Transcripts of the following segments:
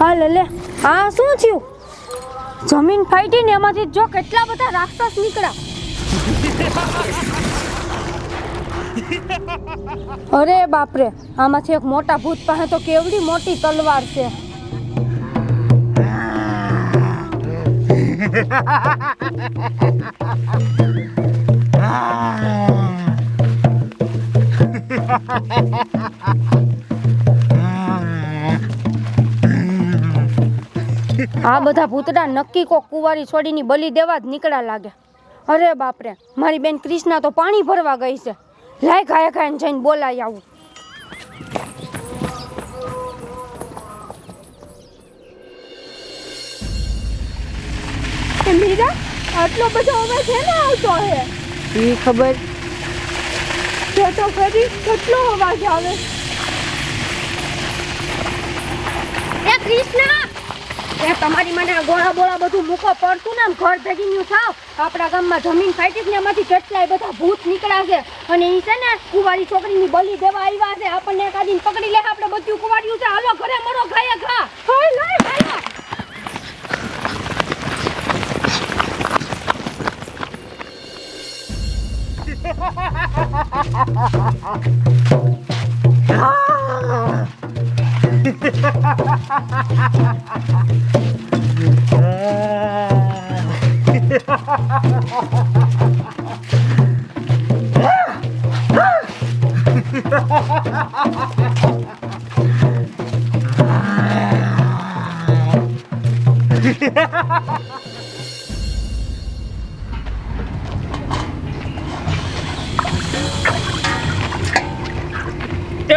હા, લે આ શું થયું? જમીન ફાઈટી ને એમાંથી જો કેટલા બધા રાક્ષસ નીકળ્યા. અરે બાપરે, આમાંથી એક મોટા ભૂત પાસે તો કેવડી મોટી તલવાર છે. આ બધા ભૂતડા નક્કી કોક કુંવારી છોડીની બલી દેવા જ નીકળ્યા લાગે અરે બાપરે મારી બેન ક્રિષ્ના તો પાણી ભરવા ગઈ છે. લાય ખાય ખાઈને જઈને બોલાય આવું. મીરા આટલો બધો અવાજ છે ને આવતો હે? એ ખબર? જો તો ફરી કેટલો અવાજ આવે. એ કૃષ્ણા એ તમારી મને ગોળા બોળા બધું મૂકો, પડતું ને આમ ઘર ભેગી ન્યુ થાવ. આપણા ગામમાં જમીન ફાટી ને એમાંથી કેટલાય બધા ભૂત નીકળ્યા છે. અને એ છે ને કુંવારી છોકરીની બલી દેવા આવ્યા છે. આપણને એકાદી પકડી લે, આપણે બધું કુંવાર્યું છે. હાલો, ઘરે મરો ખાય ખા. હોય લઈ ha એ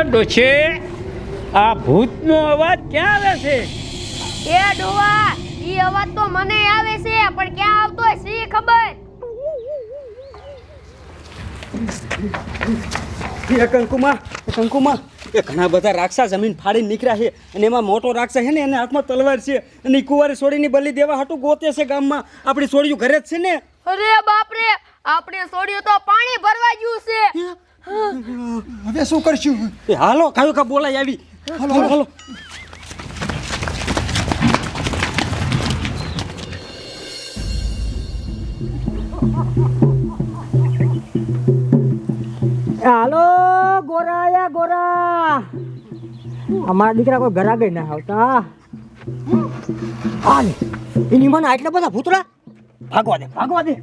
ડોશે આ ભૂતનો અવાજ ક્યાં આવે છે? એ ડોવા! ઈ અવાજ તો મને આવે છે પણ ક્યાં આવતો હોય સી ખબર? એ કંકુમાં એ કંકુમાં. એ ઘણા બધા રાક્ષસ જમીન ફાડીને નીકળ્યા છે અને એમાં મોટો રાક્ષસ છે ને એને હાથમાં તલવાર છે અને કુવારી કુંવારી છોડીની બલી દેવા હાટું ગોતે છે ગામમાં. આપણી છોડીયું ઘરે જ છે ને? અરે બાપ રે આપણે છોડ્યું તો પાણી ભરવા ગયું છે. હવે શું કરશું? એ હાલો કાયો કા બોલાય આવી? હાલો હાલો. હાલો, ગોરાયા, ગોરા. અમારા દીકરા કોઈ ઘરા ગઈ ના આવતા. હાલ એની મને આટલા બધા ભૂતરા? ભાગવા દે ભાગવા દે.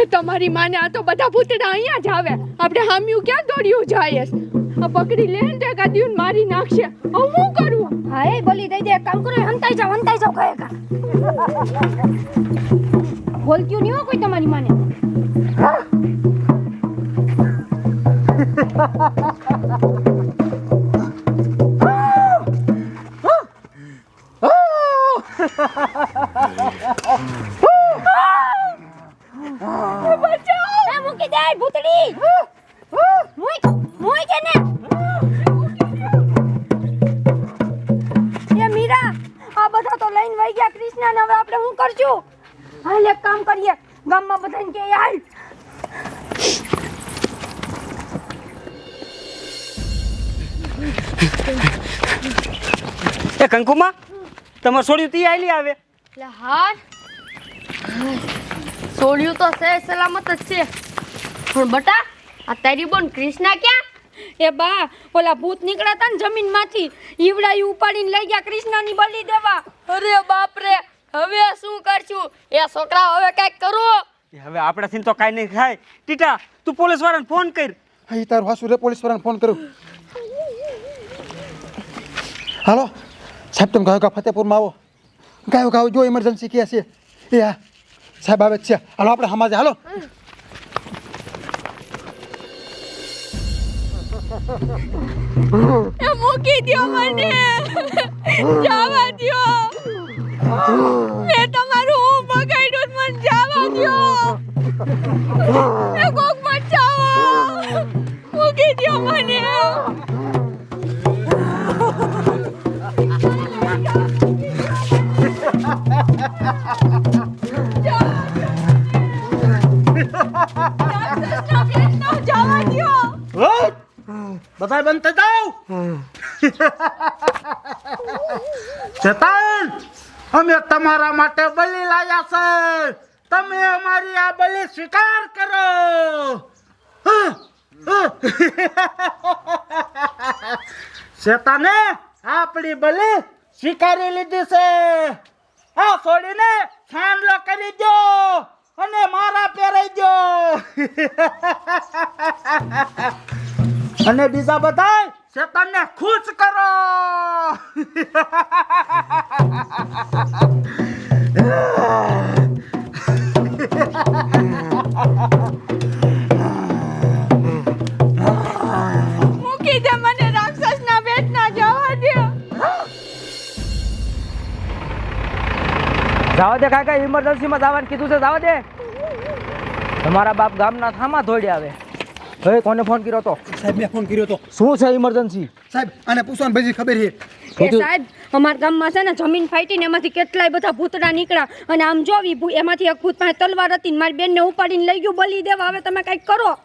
એ તમારી માને આ તો બધા ભૂતડા અહીંયા જ આવે. આપણે હામ્યું ક્યાં દોડ્યું જાય? આ પકડી લે ને તો એકાદીውን મારી નાખશે. હું કરું? હા, એ બોલી દઈ દે કામ કરો હંતાઈ જાવ હંતાઈ જાવ કહે કા બોલતી નહીં હો કોઈ તમારી માને. એ કંકુમા તમારે સોડિયું તી આયલી આવે? એટલે હાર સોળિયું તો સે સલામત જ છે. પણ બટા આ તારી બોન કૃષ્ણા ક્યાં? એ બા ઓલા ભૂત નીકળ્યા હતા ને જમીનમાંથી ઈવડાઈ ઉપાડીને લઈ ગયા કૃષ્ણાની બલી દેવા. અરે બાપ રે હવે શું કરશું? એ છોકરા હવે કંઈક કરો એ હવે આપણાથી તો કાંઈ નહીં થાય. ટીટા તું પોલીસ વાળાને ફોન કર. હા તારું હાસુ રે પોલીસ વાળાને ફોન કરું હાલો. સાહેબ, તમે ગાયો કા ફતેપુરમાં આવો. ગાયો ગાવ જો ઇમરજન્સી કે છે. એ હા, સાહેબ આવે છે. હાલો, આપણે સમાજે હાલો. મૂકી દો મને. જવા દો મેં તમારું હું પકડ્યું મને જવા દો કોક બચાવો. મૂકી દો મને. બધા બંધ થઈ જાઓ અમે તમારા માટે બલિ લાયા છે તમે અમારી આ બલિ સ્વીકાર કરો શેતાને આપણી બલિ સ્વીકારી લીધી છે આ છોડીને છાંડલો કરી દો અને મારા પહેરાઈ દો અને બીજા બધા શેતાનને ખુશ કરો. મૂકી દે મને રાક્ષસના પેટના જવા દે જવા દે કાકા ઇમરજન્સીમાં જવાનું કીધું છે જાવા દે. તમારા બાપ ગામના થામાં દોડી આવે હવે કોને ફોન કર્યો તો સાહેબ મેં ફોન કર્યો તો શું છે ઇમરજન્સી સાહેબ આને પૂછવાનું ભાઈ ખબર છે. એ સાહેબ અમારા ગામમાં છે ને જમીન ફાટીને એમાંથી કેટલાય બધા ભૂતડા નીકળ્યા. અને આમ જોવી એમાંથી એક ભૂત પાસે તલવાર હતી ને મારી બેનને ઉપાડીને લઈ ગયું બલી દેવા. હવે તમે કંઈક કરો.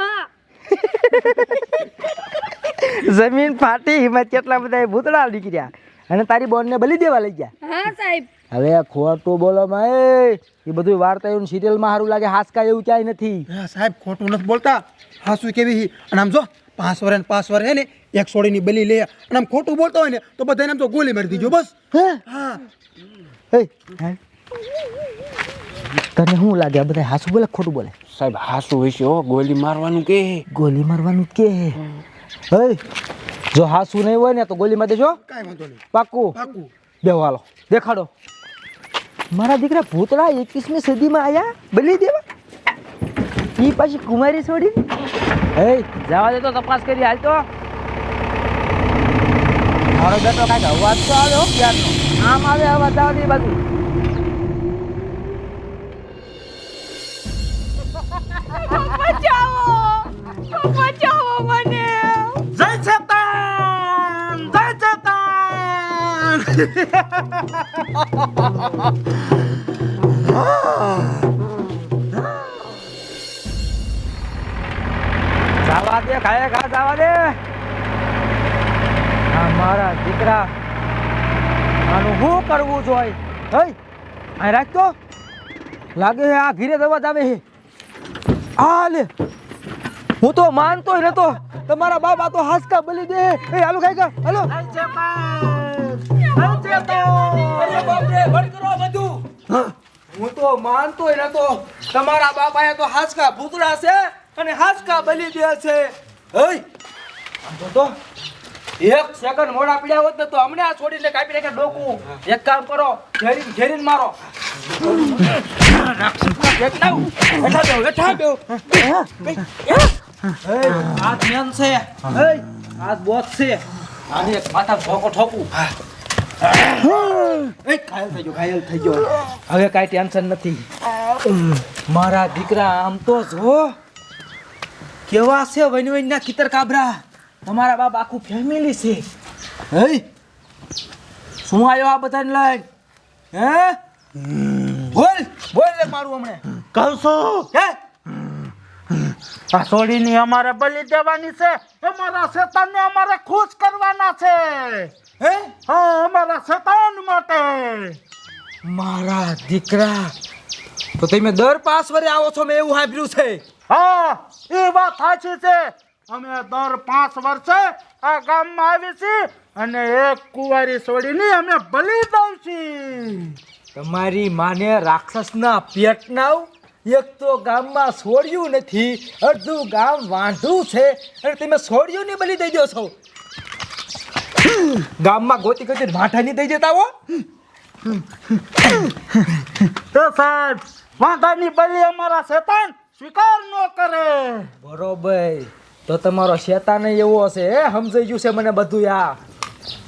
હા? જમીન ફાટી એમાં કેટલા બધા ભૂતડા નીકળ્યા. અને તારી બોનને બલી દેવા લઈ ગયા. હા સાહેબ. હવે ખોટું બોલો એ એ બધું વાર્તા એવું સિરિયલમાં સારું લાગે હાસકા એવું ક્યાંય નથી. સાહેબ ખોટું નથી બોલતા. હાસું કેવી હી? અને આમ જો પાંચ વર્ષ ને પાંચ વર્ષ હે ને એક સોડીની બલી લે. અને આમ ખોટું બોલતો હોય ને તો બધાને આમ તો ગોલી મારી દીજો બસ. હા? તને શું લાગે? આ બધા હાસું બોલે ખોટું બોલે? સાહેબ હાસું હોય છે હો. ગોલી મારવાનું કે ગોલી મારવાનું કે હે? જો હાસું નહીં હોય ને તો ગોલી મારી દેજો. કાંઈ વાંધો નહીં. પાકું. પાકું. બેહો હાલો. દેખાડો. મારા દીકરા ભૂતળા એકવીસમી સદીમાં આયા? બલી દેવા. એ પાછી કુમારી છોડી હે, જવા દે તો તપાસ કરી હાલ તો. મારો બેટો કાંઈક અવાજ તો આવ્યો ક્યારનો? આમ આવે અવાજ આવે એ બાજુ. જવા દે, ખાય, ખા, જવા દે. મારા દીકરા. આનું શું કરવું જોઈએ? હઈ, અહીં રાખતો લાગે છે આ ઘીરે દવા આવે છે. આ લે. હું તો માનતો નતો. તમારા બાપ આ તો હાસકા બલી દે એ, હાલો ખાઈ કા હાલો. ચેતન હું? તો માનતો ય તો તમારા બાપાએ તો હાસકા ભૂતરા છે અને હાસકા બલી દે છે. હઈ? આમ તો. એક સેકન્ડ મોડા પીડ્યા હોત ને તો હમણાં આ છોડીને કાપી નાખે ડોકું. એક કામ કરો ઘેરી ઘેરીને મારો. બેઠા મેન છે. હે, બોસ છે. આને એક માથા ઠોકો. ઠોકું હવે કાંઈ ટેન્શન નથી. મારા દીકરા આમ તો જો કેવા છે વન વનના કિતર કાબરા તમારા બાપ આખું ફેમિલી છે. હે? શું આવ્યો આ બધાને લઈને? હે? બોલ બોલ લે મારું હમણે. કહું છું હે? આ છોડીની અમારે બલી દેવાની છે. અમારા શેતાનને અમારે ખુશ કરવાના છે. હે? હા અમારા શેતાન માટે. મારા દીકરા તો તમે દર પાંચ વરે આવો છો મેં એવું સાંભળ્યું છે. હા એ વાત સાચી છે. અમે દર પાંચ વર્ષે આ ગામમાં આવી છીએ અને એક કુંવારી છોડીને અમે બલિદાન દઉં છીએ. તમારી માને રાક્ષસના પેટના એક તો ગામમાં છોડ્યું નથી અડધું ગામ વાંધું છે. અને તમે છોડ્યું ને બલી દઈ દો છો. ગામમાં ગોતી ગોતી માઠા નહીં થઈ જતા હો. તો સાહેબ વાંધાની બલી અમારા શેતાન સ્વીકાર ન કરે. બરોબર. તો તમારો શેતાન એવો હશે એ સમજાઈ ગયું છે મને બધું યા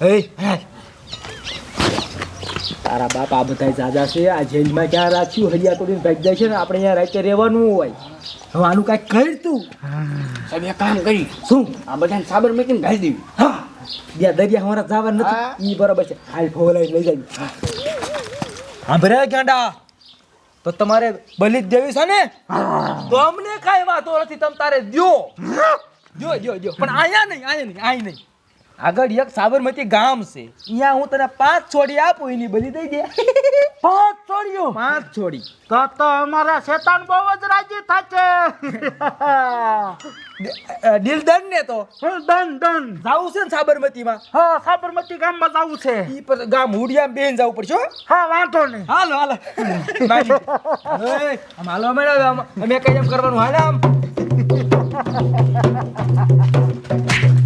હે. તારા બાપ આ બધા જાજા છે આ જેલમાં ક્યાં રાખ્યું? હરિયા તોડીને ભાગ જાય છે ને આપણે અહીંયા રાતે રહેવાનું હોય. હવે આનું કાંઈક કર તું. સાહેબ એક કામ કરી. શું? આ બધાને સાબરમતીને ઘાલી દેવી. હા. બે દરિયા અમારા જવા નથી. ઈ બરાબર છે. હાલ ફોલાઈ લઈ જાય હા. ભરે ગાંડા? તો તમારે બલિત દેવી છે ને? તો અમને કાંઈ વાતો નથી તમ તારે દ્યો. જો જો જો પણ આયા નહીં આયા નહીં આય નહીં. આગળ એક સાબરમતી ગામ છે. અહીંયા હું તને પાંચ છોડી આપું એની બધી દઈ દે. પાંચ છોડીઓ? પાંચ છોડી. તો તો અમારા શેતાન બહુ જ રાજી થશે. ડીલ ડન ને તો? દન દન જાવું છે ને સાબરમતીમાં? હા સાબરમતી ગામમાં જાવું છે. ઈ પર ગામ હુડિયા બેન જાવું પડશે હા. વાંધો નહીં. હાલો હાલો. આમ હાલો મેળો અમે કઈ એમ કરવાનું? હાલે આમ.